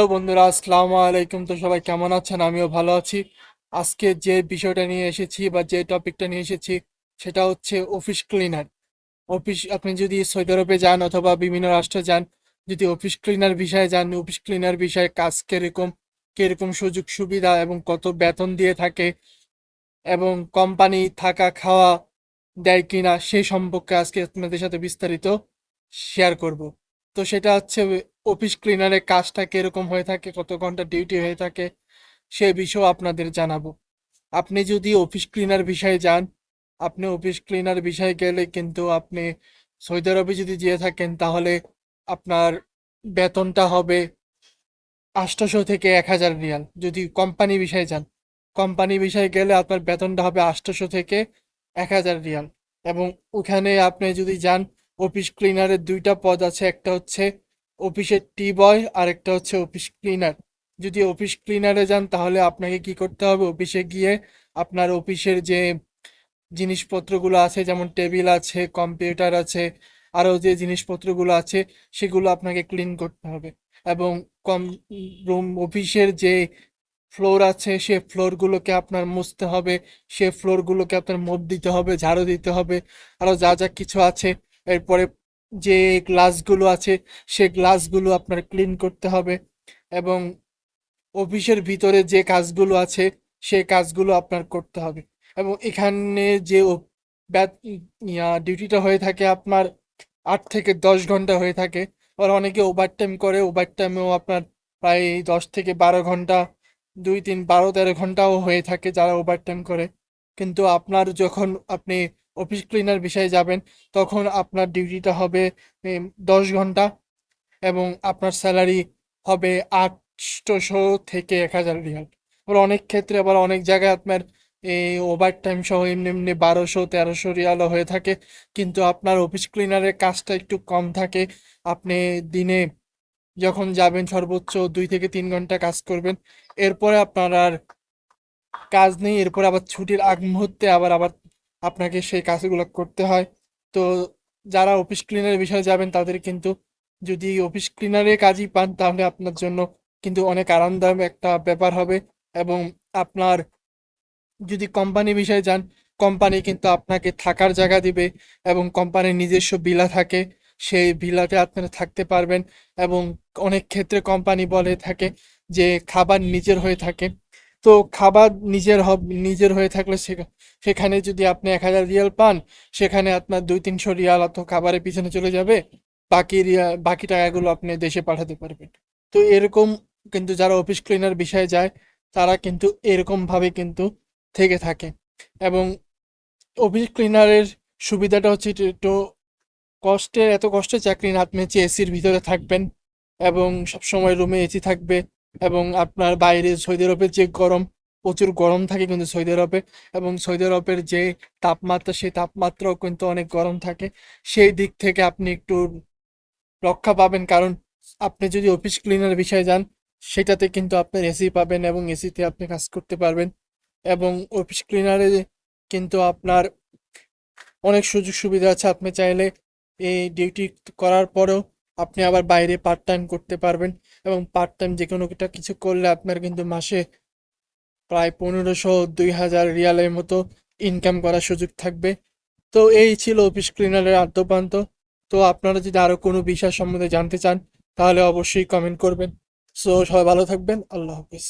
Hello বন্ধুরা, আসসালামু আলাইকুম। তো সবাই কেমন আছেন? আমিও ভালো আছি। আজকে যে বিষয়টা নিয়ে এসেছি বা যে টপিকটা নিয়ে এসেছি, সেটা হচ্ছে অফিস ক্লিনার অফিস আপনি যদি সৌদি আরবে যান অথবা বিভিন্ন রাষ্ট্রে যান, যদি অফিস ক্লিনার বিষয়ে যান অফিস ক্লিনার বিষয়ে কাজ কীরকম কীরকম সুযোগ, সুবিধা এবং কত বেতন দিয়ে থাকে এবং কোম্পানি থাকা, খাওয়া দেয় কিনা সেই সম্পর্কে আজকে আপনাদের সাথে বিস্তারিত শেয়ার করব। তো সেটা হচ্ছে অফিস ক্লিনারের কাজটা কীরকম হয়ে থাকে, কত ঘণ্টা ডিউটি হয়ে থাকে, সে বিষয়েও আপনাদের জানাব। আপনি যদি অফিস ক্লিনার বিষয়ে যান, আপনি অফিস ক্লিনার বিষয়ে গেলে কিন্তু আপনি সৌদি আরবে যদি যেয়ে থাকেন, তাহলে আপনার বেতনটা হবে আটশোশো থেকে এক হাজার রিয়াল। যদি কোম্পানি বিষয়ে যান কোম্পানি বিষয়ে গেলে আপনার বেতনটা হবে আটশোশো থেকে এক হাজার রিয়াল। এবং ওখানে আপনি যদি যান অফিস ক্লিনারের দুইটা পদ আছে, একটা হচ্ছে অফিসের টি বয় আর একটা হচ্ছে অফিস ক্লিনার। যদি অফিস ক্লিনারে যান, তাহলে আপনাকে কি করতে হবে? অফিসে গিয়ে আপনার অফিসের যে জিনিসপত্রগুলো আছে, যেমন টেবিল আছে, কম্পিউটার আছে, আরও যে জিনিসপত্রগুলো আছে, সেগুলো আপনাকে ক্লিন করতে হবে। এবং কম রুম অফিসের যে ফ্লোর আছে, সে ফ্লোরগুলোকে আপনার মুছতে হবে। সে ফ্লোরগুলোকে আপনার মপ দিতে হবে, ঝাড়ু দিতে হবে। আরও যা যা কিছু আছে, এরপরে যে গ্লাসগুলো আছে, সে গ্লাসগুলো আপনার ক্লিন করতে হবে এবং অফিসের ভিতরে যে কাজগুলো আছে, সে কাজগুলো আপনার করতে হবে। এবং এখানে যে ডিউটিটা হয়ে থাকে আপনার আট থেকে দশ ঘণ্টা হয়ে থাকে। আর অনেকে ওভারটাইম করে ওভার ওভারটাইমেও আপনার প্রায় দশ থেকে বারো ঘণ্টা, দুই, তিন, বারো, তেরো ঘন্টাও হয়ে থাকে যারা ওভারটাইম করে। কিন্তু আপনার যখন আপনি অফিস ক্লিনার বিষয়ে যাবেন, তখন আপনার ডিউটিটা হবে দশ ঘণ্টা এবং আপনার স্যালারি হবে আটশোশো থেকে এক হাজার রিয়াল। আবার অনেক ক্ষেত্রে আবার অনেক জায়গায় আপনার এই ওভার টাইম সহ এমনি এমনি বারোশো, তেরোশো রিয়ালও হয়ে থাকে, কিন্তু আপনার অফিস ক্লিনারের কাজটা একটু কম থাকে। আপনি দিনে যখন যাবেন সর্বোচ্চ দুই থেকে তিন ঘণ্টা কাজ করবেন, এরপরে আপনার আর কাজ নেই, এরপরে আবার ছুটির আগ মুহূর্তে আবার আবার আপনাকে সেই কাজগুলো করতে হয়। তো যারা অফিস ক্লিনারের বিষয়ে যাবেন, তাদের কিন্তু যদি অফিস ক্লিনারের কাজই পান, তাহলে আপনার জন্য কিন্তু অনেক আরামদায়ক একটা ব্যাপার হবে এবং আপনার যদি কোম্পানি বিষয়ে যান কোম্পানি কিন্তু আপনাকে থাকার জায়গা দিবে এবং কোম্পানির নিজস্ব ভিলা থাকে, সেই ভিলাতে আপনারা থাকতে পারবেন এবং অনেক ক্ষেত্রে কোম্পানি বলে থাকে যে খাবার নিজের হয়ে থাকে। তো খাবার নিজের হব, নিজের হয়ে থাকলে সেখা- সেখানে যদি আপনি এক হাজার রিয়াল পান, সেখানে আপনার দুই তিনশো রিয়াল অত খাবারের পিছনে চলে যাবে, বাকি রিয়া, বাকি টাকাগুলো আপনি দেশে পাঠাতে পারবেন। তো এরকম কিন্তু যারা অফিস ক্লিনার বিষয়ে যায়, তারা কিন্তু এরকম ভাবে কিন্তু থেকে থাকে। এবং অফিস ক্লিনারের সুবিধাটা হচ্ছে একটু কষ্টের, এত কষ্টের চাকরি না, আপনি হচ্ছে এসির ভিতরে থাকবেন এবং সবসময় রুমে এসি থাকবে। এবং আপনার বাইরে সৌদি আরবের যে গরম, প্রচুর গরম থাকে কিন্তু সৌদি আরবে এবং সৌদি আরবের যে তাপমাত্রা, সেই তাপমাত্রাও কিন্তু অনেক গরম থাকে। সেই দিক থেকে আপনি একটু রক্ষা পাবেন কারণ আপনি যদি অফিস ক্লিনার বিষয়ে যান, সেটাতে কিন্তু আপনার এসি পাবেন এবং এসিতে আপনি কাজ করতে পারবেন এবং অফিস ক্লিনারে কিন্তু আপনার অনেক সুযোগ সুবিধা আছে। আপনি চাইলে এই ডিউটি করার পরেও আপনি আবার বাইরে পার্ট টাইম করতে পারবেন। এবং পার্ট টাইম যে একটা কিছু করলে আপনার কিন্তু মাসে প্রায় পনেরোশো দুই হাজার রিয়ালের মতো ইনকাম করার সুযোগ থাকবে। তো এই ছিল অফিস ক্লিনারের আদ্যপ্রান্ত তো আপনারা যদি আরও কোনো বিষয় সম্বন্ধে জানতে চান, তাহলে অবশ্যই কমেন্ট করবেন। সো সবাই ভালো থাকবেন। আল্লাহ হাফিজ।